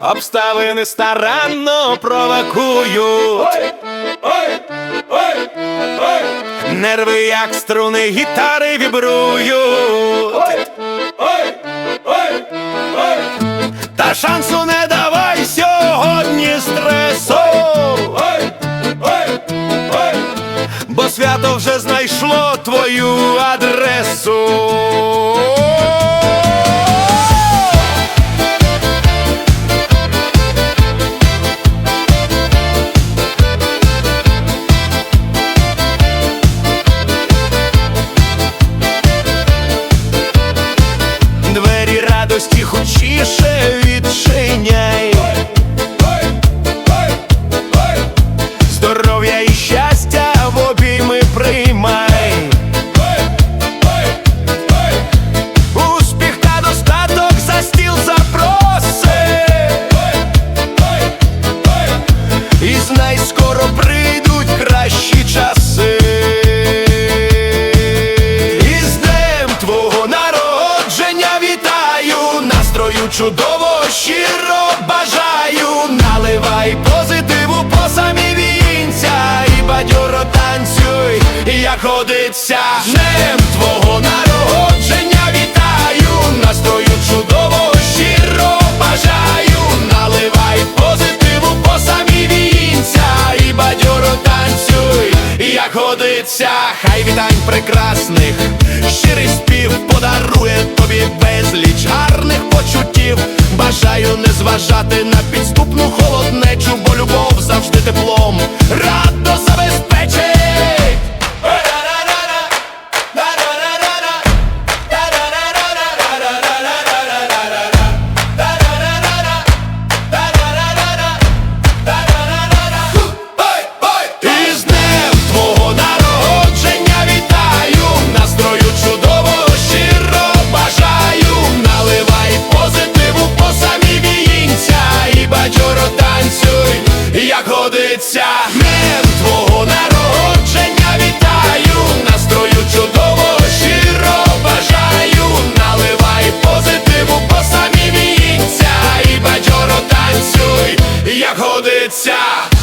обставини старанно провокують. Нерви, як струни гітари вібрують. Ой, ой, ой, ой. Та шансу не давай сьогодні стресу. Ой, ой, ой, Бо свято вже знайшло твою адресу. Двері радості хочіше відчиняй. Здоров'я і щастя в обійми приймай. Успіх та достаток за стіл запроси. І знай, скоро прийдуть чудово, щиро бажаю, наливай позитиву по самі вінця. І бадьоро танцюй, як ходиться. Днем твого народження вітаю, настрою чудово, щиро бажаю, наливай позитиву по самі вінця. І бадьоро танцюй, як годиться, хай вітань прекрасних, щирий спів подарує тобі безліч. Бажаю на підступну холоднечу, вулиця.